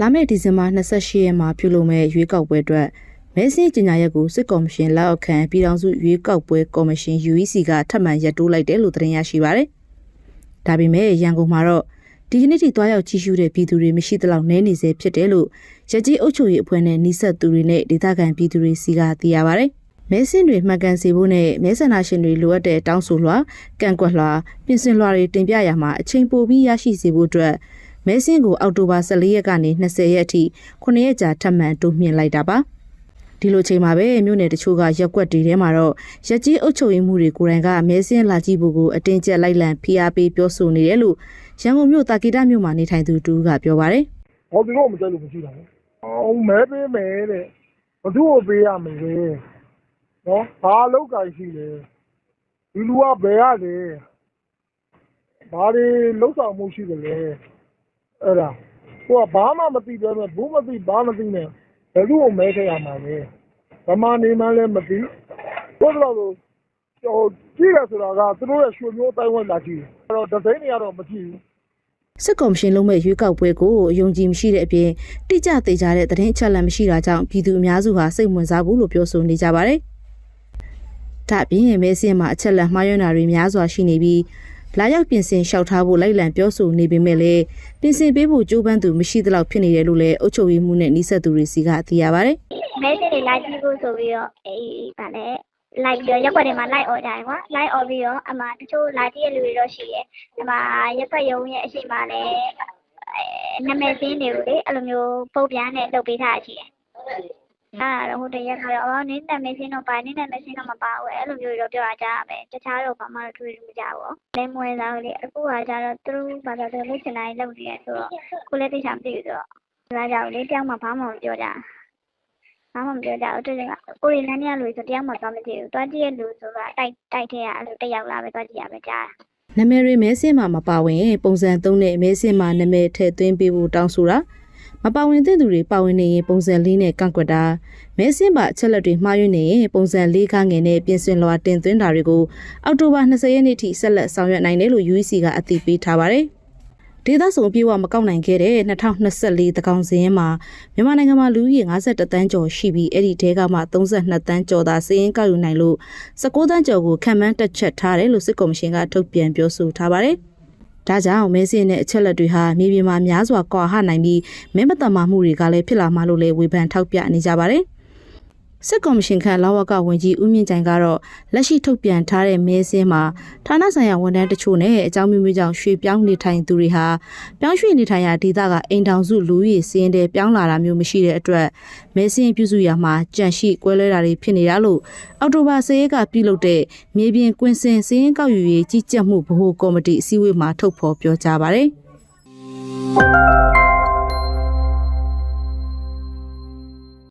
လာမယ့်ဒီဇင်ဘာ28ရက်မှာပြုလုပ်မဲ့ရွေးကောက်ပွဲအတွက်မဲဆင်းကြေညာရက်ကိုစစ်ကော်မရှင်လက်အောက်ခံပြည်ထောင်စုရွေးကောက်ပွဲကော်မရှင် UEC ကထပ်မံရက်တိုးလိုက်တယ်လို့သတင်းရရှိပါရယ်။ဒါပေမဲ့ရန်ကုန်မှာတော့ဒီကနေ့ထိတွားရောက်ကြီးရှုတဲ့ပြည်သူတွေမရှိသလောက်နည်းနေစေဖြစ်တယ်လို့ရကြီးအုပ်ချုပ်ရေးအဖွဲ့နဲ့နှိဆက်သူတွေနဲ့ဒေသခံပြည်သူတွေစီကသိရပါရယ်။မဲဆင်းတွေမှတ်ကန်စေဖို့နဲ့မဲဆန္ဒရှင်တွေလိုအပ်တဲ့တောင်းဆိုလွှာကန့်ကွက်လွှာပြင်ဆင်လွှာတွေတင်ပြရမှာအချိန်ပိုပြီးရရှိစေဖို့အတွက် မဲဆင်းကိုအောက်တိုဘာ14ရက်ကနေ20ရက်အထိ9ရက်ကြာထပ်မံတိုးမြှင့်လိုက်တာပါဒီလိုချိန်မှာပဲမြို့နယ်တချို့ကရက်ကွက်တွေထဲမှာတော့ရက်ကြီးအုပ်ချုပ်ရေးမှုတွေကိုယ်တိုင်ကမဲဆင်းလာကြည့်ဖို့ကိုအတင်းကျပ်လိုက်လံဖိအားပေးပြောဆိုနေတယ်လို့ရန်ကုန်မြို့တာကီတာမြို့မှာနေထိုင်သူတူကပြောပါတယ်ဟောသူတို့မကြိုက်လို့မရှိတာလေ။အောင်မဲပေးမယ်တဲ့။ဘသူ့ကိုပေးရမယ်လေ။နော်ဘာလောက်ကြရှိလဲ။ဒီလူကဘယ်ရလဲ။ဘာတွေလောက်ဆောင်မှုရှိတယ်လဲ။ အဲ့ဒါကိုကဘာမှမသိတယ်နဲ့ဘူးမသိဘာမသိနဲ့ဘယ်သူ့ကိုမဲခဲ့ရမှာလဲ။ဗမာနေမှလည်းမသိ။ဘုရားလို့ဟိုကြည့်ရဆိုတာကသူတို့ရဲ့ရွှေမျိုးတိုင်းဝဲလာကြည့်။အဲ့တော့ဒဇိန်းတွေကတော့မကြည့်ဘူး။စစ်ကော်မရှင်လုံးမဲ့ရွေးကောက်ပွဲကိုအယုံကြည်မရှိတဲ့အပြင်တိကျသေးကြတဲ့သတင်းအချက်အလက်မရှိတာကြောင့်ပြည်သူအများစုဟာစိတ်ဝင်စားဘူးလို့ပြောဆိုနေကြပါတယ်။ဒါ့အပြင်မဲဆင်းမှာအချက်အလက်မှားယွင်းတာတွေများစွာရှိနေပြီး လာရောက်ပြင်ဆင်လျှောက်ထားဖို့လိုက်လံပြောဆိုနေပေမဲ့လည်းပြင်ဆင်ပေးဖို့ကြိုးပမ်းသူမရှိသလောက်ဖြစ်နေတယ်လို့လည်းအုပ်ချုပ်ရေးမှုနဲ့နှိဆက်သူတွေစီကသိရပါတယ်။မဲစစ်တွေလိုက်ကြည့်ဖို့ဆိုပြီးတော့အေးဗာလဲလိုက်ပြီးတော့ရက်ွက်တွေမှာလိုက်អော်ကြတယ်ကွာလိုက်អော်ပြီးတော့အမှတချို့လာကြည့်ရလူတွေတော့ရှိတယ်ဒီမှာရက်ွက်ရုံရဲ့အရှိမလည်းအဲနာမည်စင်းတွေကိုလေအဲ့လိုမျိုးပုတ်ပြန်နဲ့လုပ်ပေးထားတာရှိတယ် အဲ့ဒါတော့ဟိုတရက်ကတော့အော်နင်းနာမည်စင်းတော့ပါနင်းနာမည်စင်းတော့မပါဘူးအဲ့လိုမျိုးတွေတော့ပြောတာကြားရမယ်တခြားတော့ဘာမှတော့တွေ့လို့မကြဘူးလဲမွေးသားလေအခုကကြတော့သူတို့ဘာသာသူလုပ်ချင်တိုင်းလုပ်နေရဆိုတော့ကိုလည်းသိချာမသိဘူးဆိုတော့ဒါကြောင့်လေတယောက်မှဘာမှမပြောကြဘူးဘာမှမပြောကြဘူးတူတူကကိုရီလန်းရလူဆိုတရားမှသွားမကြည့်ဘူးသွားကြည့်ရလူဆိုတော့တိုက်တိုက်ထဲကအဲ့လိုတစ်ယောက်လာပဲသွားကြည့်ရပဲကြားနာမည်တွေမဲဆင်းမှာမပါဝင်ရင်ပုံစံသုံးနဲ့မဲဆင်းမှာနာမည်ထည့်သွင်းပေးဖို့တောင်းဆိုတာ မပါဝင်တဲ့သူတွေပါဝင်နေရင်ပုံစံလေးနဲ့ကန့်ကွက်တာမဲဆင်းပါအချက်လက်တွေမှားယွင်းနေရင်ပုံစံလေးကားငယ်နဲ့ပြင်ဆင်လွှာတင်သွင်းတာတွေကိုအောက်တိုဘာ20ရက်နေ့ထိဆက်လက်ဆောင်ရွက်နိုင်တယ်လို့ UEC ကအသိပေးထားပါတယ်ဒေသဆောင်အပြေအဝမကောက်နိုင်ခဲ့တဲ့2024တကောင်စင်းမှာမြန်မာနိုင်ငံမှာလူဦးရေ52တန်းကျော်ရှိပြီးအဲ့ဒီတဲကမှ32တန်းကျော်သာစည်ရင်ကောက်ယူနိုင်လို့19တန်းကျော်ကိုခံမှန်းတက်ချက်ထားတယ်လို့စစ်ကော်မရှင်ကထုတ်ပြန်ပြောဆိုထားပါတယ်။ ဒါကြောင့်မဲစင်းနဲ့အချက်လက်တွေဟာမြေပြင်မှာများစွာကွာဟနိုင်ပြီးမဲမတမာမှုတွေကလည်းဖြစ်လာမှလို့လည်းဝေဖန်ထောက်ပြနေကြပါတယ်။ စစ်ကော်မရှင်ခန့်လာဝကဝန်ကြီးဦးမြင့်ကြိုင်ကတော့လက်ရှိထုတ်ပြန်ထားတဲ့မဲစင်းမှာဌာနဆိုင်ရာဝန်ထမ်းတချို့နဲ့အကြောင်းမျိုးမျိုးကြောင့်ရွှေ့ပြောင်းနေထိုင်သူတွေဟာပြောင်းရွှေ့နေထိုင်ရာဒေသကအိမ်ထောင်စုလူဦးရေစင်းတဲ့ပြောင်းလာတာမျိုးမရှိတဲ့အတွက်မဲစင်းပြုစုရာမှာကြန့်ရှိကွဲလွဲတာတွေဖြစ်နေတာလို့အောက်တိုဘာ10ရက်ကပြုလုပ်တဲ့မြေပြင်ကွင်းစင်စင်းကောက်ယူရေးကြီးကြပ်မှုဗဟိုကော်မတီအစည်းအဝေးမှာထုတ်ဖော်ပြောကြားပါတယ်။